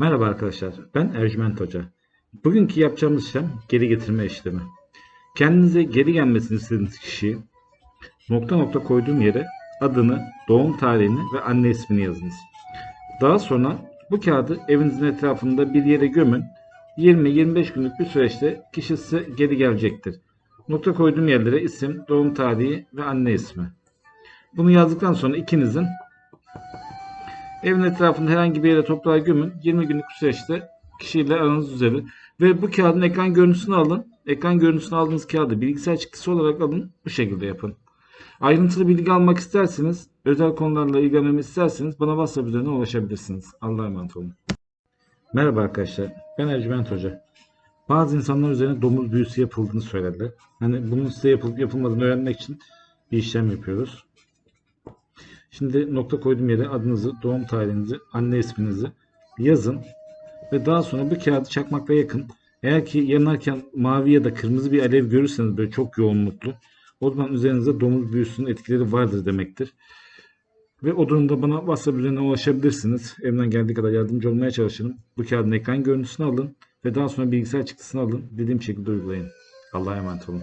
Merhaba arkadaşlar, ben Ercüment Hoca. Bugünkü yapacağımız işlem geri getirme işlemi. Kendinize geri gelmesini istediğiniz kişiyi nokta nokta koyduğum yere adını, doğum tarihini ve anne ismini yazınız. Daha sonra bu kağıdı evinizin etrafında bir yere gömün. 20-25 günlük bir süreçte kişi size geri gelecektir. Nokta koyduğum yerlere isim, doğum tarihi ve anne ismi. Bunu yazdıktan sonra ikinizin Evin etrafında herhangi bir yere toprağa gömün. 20 günlük süreçte kişiyle aranız düzelir. Ve bu kağıdın ekran görüntüsünü alın. Ekran görüntüsünü aldığınız kağıdı bilgisayar çıktısı olarak alın. Bu şekilde yapın. Ayrıntılı bilgi almak isterseniz, özel konularla ilgilenmemi isterseniz bana WhatsApp üzerinden ulaşabilirsiniz. Allah'a emanet olun. Merhaba arkadaşlar. Ben Ercüment Hoca. Bazı insanlar üzerine domuz büyüsü yapıldığını söylediler. Hani bunun size yapılıp yapılmadığını öğrenmek için bir işlem yapıyoruz. Şimdi nokta koyduğum yere adınızı, doğum tarihinizi, anne isminizi yazın ve daha sonra bu kağıdı çakmakla yakın. Eğer ki yanarken mavi ya da kırmızı bir alev görürseniz böyle çok yoğunluklu o zaman üzerinizde domuz büyüsünün etkileri vardır demektir. Ve o durumda bana WhatsApp üzerinden ulaşabilirsiniz. Elimden geldiği kadar yardımcı olmaya çalışırım. Bu kağıdın ekran görüntüsünü alın ve daha sonra bilgisayar çıktısını alın. Dediğim şekilde uygulayın. Allah'a emanet olun.